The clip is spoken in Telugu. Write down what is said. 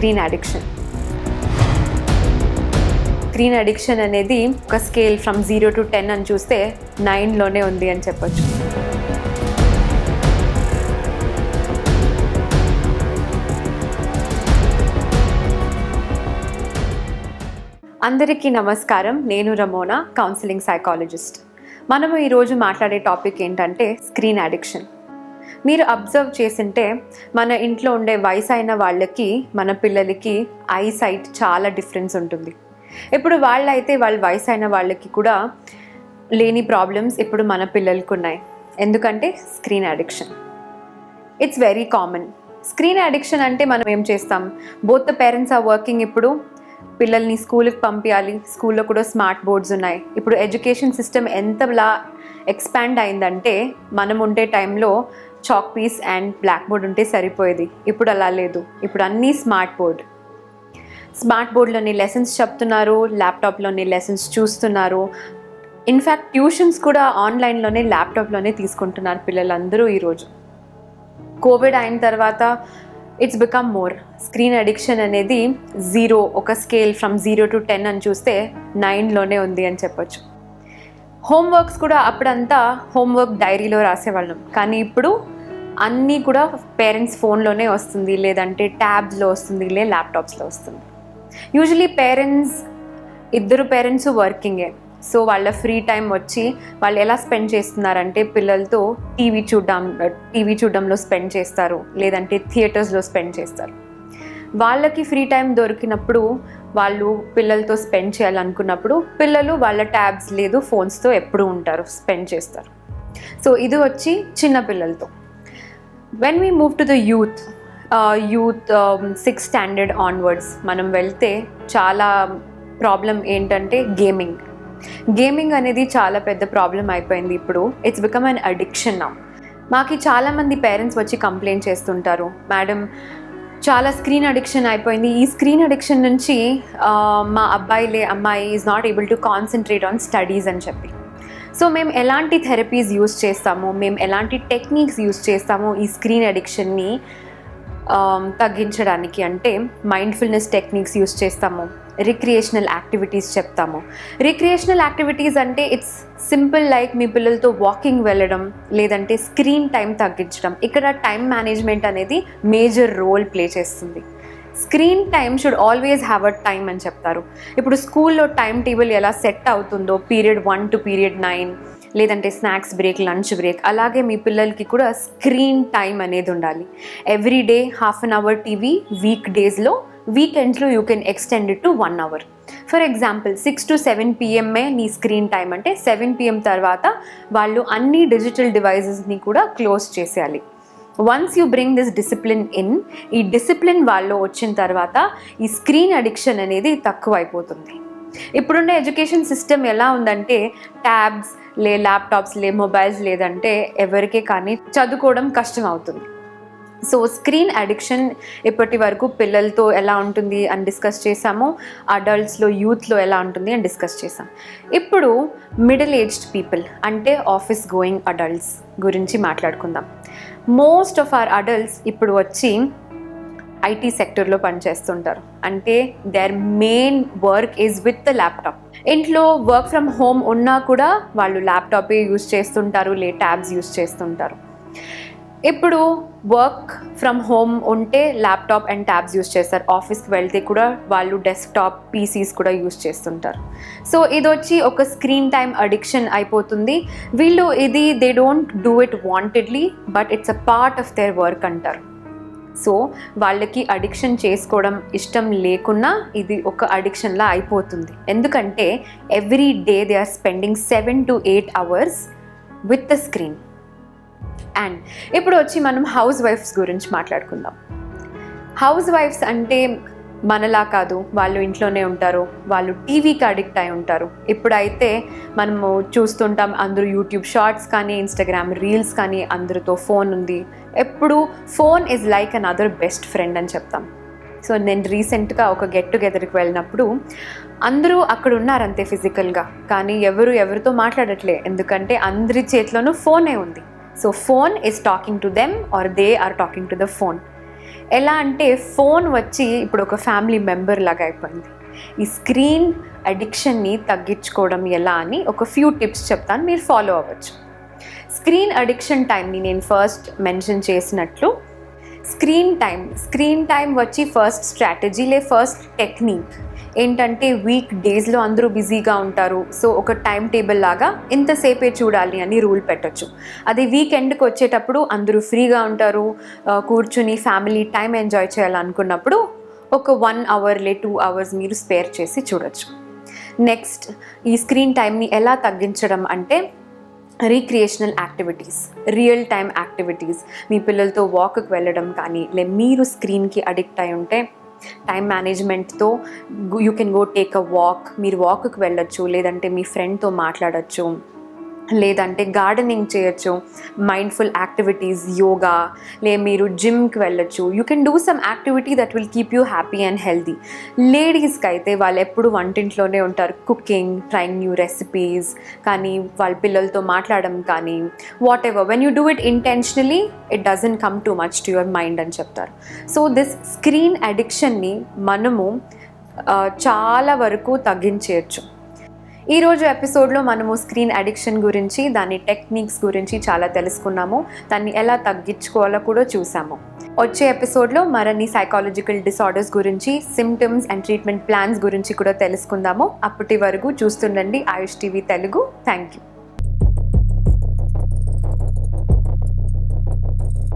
స్క్రీన్ అడిక్షన్ స్క్రీన్ అడిక్షన్ అనేది ఒక scale from zero to ten అని చూస్తే నైన్లోనే ఉంది అని చెప్పొచ్చు. అందరికీ నమస్కారం. నేను రమోనా కౌన్సిలింగ్ సైకాలజిస్ట్ మనము ఈరోజు మాట్లాడే టాపిక్ ఏంటంటే స్క్రీన్ అడిక్షన్ మీరు అబ్జర్వ్ చేసింటే మన ఇంట్లో ఉండే వయసు అయిన వాళ్ళకి మన పిల్లలకి ఐ సైట్ చాలా డిఫరెన్స్ ఉంటుంది. ఇప్పుడు వాళ్ళైతే వాళ్ళ వయసు అయిన వాళ్ళకి కూడా లేని ప్రాబ్లమ్స్ ఇప్పుడు మన పిల్లలకు ఉన్నాయి. ఎందుకంటే screen addiction it's very common screen addiction అంటే మనం ఏం చేస్తాం? Both the parents are working ఇప్పుడు. పిల్లల్ని స్కూల్కి పంపించాలి స్కూల్లో కూడా స్మార్ట్ బోర్డ్స్ ఉన్నాయి. ఇప్పుడు ఎడ్యుకేషన్ సిస్టమ్ ఎంతలా ఎక్స్పాండ్ అయిందంటే మనం ఉండే టైంలో chalk piece and black board ఉంటే సరిపోయేది. ఇప్పుడు అలా లేదు. ఇప్పుడు అన్నీ స్మార్ట్ బోర్డ్ స్మార్ట్ బోర్డ్లోని లెసన్స్ చెప్తున్నారు ల్యాప్టాప్లోని లెసన్స్ చూస్తున్నారు. ఇన్ఫ్యాక్ట్ ట్యూషన్స్ కూడా ఆన్లైన్లోనే ల్యాప్టాప్లోనే తీసుకుంటున్నారు పిల్లలందరూ ఈరోజు కోవిడ్ అయిన తర్వాత it's become more screen addiction అనేది జీరో ఒక scale from zero to ten అని చూస్తే నైన్లోనే ఉంది అని చెప్పొచ్చు. హోంవర్క్స్ కూడా అప్పుడంతా హోంవర్క్ డైరీలో రాసేవాళ్ళం. కానీ ఇప్పుడు అన్నీ కూడా పేరెంట్స్ ఫోన్లోనే వస్తుంది లేదంటే ట్యాబ్స్లో వస్తుంది లే ల్యాప్టాప్స్లో వస్తుంది. యూజువలీ పేరెంట్స్ ఇద్దరు పేరెంట్స్ వర్కింగే సో వాళ్ళ ఫ్రీ టైం వచ్చి వాళ్ళు ఎలా స్పెండ్ చేస్తున్నారంటే పిల్లలతో టీవీ చూడడం టీవీ చూడడంలో స్పెండ్ చేస్తారు లేదంటే థియేటర్స్లో స్పెండ్ చేస్తారు. వాళ్ళకి ఫ్రీ టైం దొరికినప్పుడు వాళ్ళు పిల్లలతో స్పెండ్ చేయాలనుకున్నప్పుడు పిల్లలు వాళ్ళ ట్యాబ్స్ లేదు ఫోన్స్తో ఎప్పుడూ ఉంటారు స్పెండ్ చేస్తారు. సో ఇది వచ్చి చిన్న పిల్లలతో. When we move to the youth youth six standard onwards మనం వెళ్తే చాలా ప్రాబ్లం ఏంటంటే గేమింగ్ గేమింగ్ అనేది చాలా పెద్ద ప్రాబ్లం అయిపోయింది ఇప్పుడు. ఇట్స్ బికమ్ అన్ అడిక్షన్ నా మాకు చాలామంది పేరెంట్స్ వచ్చి కంప్లైంట్ చేస్తుంటారు. మేడం చాలా స్క్రీన్ అడిక్షన్ అయిపోయింది. ఈ స్క్రీన్ అడిక్షన్ నుంచి uh, మా అబ్బాయిలే అమ్మాయి is not able to concentrate on studies అని చెప్పి. సో మేము ఎలాంటి థెరపీస్ యూస్ చేస్తాము మేము ఎలాంటి టెక్నిక్స్ యూస్ చేస్తాము ఈ స్క్రీన్ అడిక్షన్ని um, తగ్గించడానికి అంటే మైండ్ఫుల్నెస్ టెక్నిక్స్ యూస్ చేస్తాము రిక్రియేషనల్ యాక్టివిటీస్ చెప్తాము. రిక్రియేషనల్ యాక్టివిటీస్ అంటే ఇట్స్ సింపుల్ లైక్ మీ పిల్లలతో వాకింగ్ వెళ్ళడం లేదంటే స్క్రీన్ టైం తగ్గించడం. ఇక్కడ టైం మేనేజ్మెంట్ అనేది మేజర్ రోల్ ప్లే చేస్తుంది. Screen time should always have a time అని చెప్తారు. ఇప్పుడు స్కూల్లో టైం టేబుల్ ఎలా సెట్ అవుతుందో period one to period nine లేదంటే స్నాక్స్ బ్రేక్ లంచ్ బ్రేక్ అలాగే మీ పిల్లలకి కూడా స్క్రీన్ టైం అనేది ఉండాలి. Every day half an hour TV week డేస్లో వీకెండ్స్లో you can extend to one hour. For example six to seven PMA నీ స్క్రీన్ టైం అంటే సెవెన్ పిఎం తర్వాత వాళ్ళు అన్ని డిజిటల్ డివైజెస్ని కూడా క్లోజ్ చేసేయాలి. Once you bring this discipline in ఈ డిసిప్లిన్ వాళ్ళు వచ్చిన తర్వాత ఈ స్క్రీన్ అడిక్షన్ అనేది తక్కువైపోతుంది. ఇప్పుడున్న ఎడ్యుకేషన్ సిస్టమ్ ఎలా ఉందంటే ట్యాబ్స్ లే ల్యాప్టాప్స్ లే మొబైల్స్ లేదంటే ఎవరికే కానీ చదువుకోవడం కష్టం అవుతుంది. సో స్క్రీన్ అడిక్షన్ ఇప్పటి వరకు పిల్లలతో ఎలా ఉంటుంది అని డిస్కస్ చేసాము అడల్ట్స్లో యూత్లో ఎలా ఉంటుంది అని డిస్కస్ చేసాం. ఇప్పుడు మిడిల్ ఏజ్డ్ పీపుల్ అంటే ఆఫీస్ గోయింగ్ అడల్ట్స్ గురించి మాట్లాడుకుందాం. మోస్ట్ ఆఫ్ ఆర్ అడల్ట్స్ ఇప్పుడు వచ్చి ఐటీ సెక్టర్లో పనిచేస్తుంటారు. అంటే their main work is with the laptop ఇంట్లో వర్క్ ఫ్రమ్ హోమ్ ఉన్నా కూడా వాళ్ళు ల్యాప్టాపే యూస్ చేస్తుంటారు లే ట్యాబ్స్ యూస్ చేస్తుంటారు. ఇప్పుడు వర్క్ ఫ్రమ్ హోమ్ ఉంటే ల్యాప్టాప్ అండ్ ట్యాబ్స్ యూస్ చేస్తారు. ఆఫీస్కి వెళ్తే కూడా వాళ్ళు డెస్క్టాప్ పీసీస్ కూడా యూస్ చేస్తుంటారు. సో ఇది వచ్చి ఒక స్క్రీన్ టైం అడిక్షన్ అయిపోతుంది. వీళ్ళు ఇది they don't do it wantedly but it's a part of their work అంటారు. సో వాళ్ళకి అడిక్షన్ చేసుకోవడం ఇష్టం లేకున్నా ఇది ఒక అడిక్షన్లా అయిపోతుంది. ఎందుకంటే every day they are spending seven to eight hours with the screen and ఇప్పుడు వచ్చి మనం హౌస్ వైఫ్స్ గురించి మాట్లాడుకుందాం. హౌస్ వైఫ్స్ అంటే మనలా కాదు వాళ్ళు ఇంట్లోనే ఉంటారు వాళ్ళు టీవీకి అడిక్ట్ అయి ఉంటారు. ఇప్పుడైతే మనము చూస్తుంటాం అందరూ యూట్యూబ్ షార్ట్స్ కానీ ఇన్స్టాగ్రామ్ రీల్స్ కానీ అందరితో ఫోన్ ఉంది. ఎప్పుడు phone is like an other best friend అని చెప్తాం. సో నేను రీసెంట్గా ఒక గెట్ టుగెదర్కి వెళ్ళినప్పుడు అందరూ అక్కడ ఉన్నారంతే ఫిజికల్గా కానీ ఎవరు ఎవరితో మాట్లాడట్లే. ఎందుకంటే అందరి చేతిలోనూ ఫోనే ఉంది. So phone is talking to them are they are talking to the phone ఎలా అంటే ఫోన్ వచ్చి ఇప్పుడు ఒక ఫ్యామిలీ మెంబర్ లాగా అయిపోయింది. ఈ స్క్రీన్ అడిక్షన్ని తగ్గించుకోవడం ఎలా అని ఒక ఫ్యూ టిప్స్ చెప్తాను. మీరు ఫాలో అవ్వచ్చు. స్క్రీన్ అడిక్షన్ టైంని నేను ఫస్ట్ మెన్షన్ చేసినట్లు స్క్రీన్ టైం స్క్రీన్ టైం వచ్చి ఫస్ట్ స్ట్రాటజీ లే ఫస్ట్ టెక్నిక్ ఏంటంటే వీక్ డేస్లో అందరూ బిజీగా ఉంటారు. సో ఒక టైం టేబుల్ లాగా ఇంతసేపే చూడాలి అని రూల్ పెట్టొచ్చు. అది వీకెండ్కి వచ్చేటప్పుడు అందరూ ఫ్రీగా ఉంటారు. కూర్చుని ఫ్యామిలీ టైం ఎంజాయ్ చేయాలనుకున్నప్పుడు ఒక వన్ అవర్ లే టూ అవర్స్ మీరు స్పేర్ చేసి చూడొచ్చు. నెక్స్ట్ ఈ స్క్రీన్ టైంని ఎలా తగ్గించడం అంటే recreational activities real time activities మీ పిల్లలతో వాక్కి వెళ్ళడం కానీ లే మీరు స్క్రీన్కి అడిక్ట్ అయి ఉంటే time మేనేజ్మెంట్తో you can go take a walk మీరు వాక్కి వెళ్ళొచ్చు లేదంటే మీ ఫ్రెండ్తో మాట్లాడచ్చు. లేదంటే గార్డెనింగ్ చేయొచ్చు మైండ్ఫుల్ యాక్టివిటీస్ యోగా లే మీరు జిమ్కి వెళ్ళొచ్చు. You can do some activity that will keep you happy and healthy లేడీస్కి అయితే వాళ్ళు ఎప్పుడు వంటింట్లోనే ఉంటారు. కుకింగ్ ట్రైంగ్ న్యూ రెసిపీస్ కానీ వాళ్ళ పిల్లలతో మాట్లాడడం కానీ whatever when you do it intentionally it doesn't come to much to your mind అని చెప్తారు. సో దిస్ స్క్రీన్ అడిక్షన్ని మనము చాలా వరకు తగ్గించేయచ్చు. ఈరోజు ఎపిసోడ్లో మనము స్క్రీన్ అడిక్షన్ గురించి దాని టెక్నిక్స్ గురించి చాలా తెలుసుకున్నాము. దాన్ని ఎలా తగ్గించుకోవాలో కూడా చూసాము. వచ్చే ఎపిసోడ్లో మరిన్ని సైకాలజికల్ డిసార్డర్స్ గురించి సిమ్టమ్స్ అండ్ ట్రీట్మెంట్ ప్లాన్స్ గురించి కూడా తెలుసుకుందాము. అప్పటి వరకు చూస్తుండండి Ayush TV Telugu thank you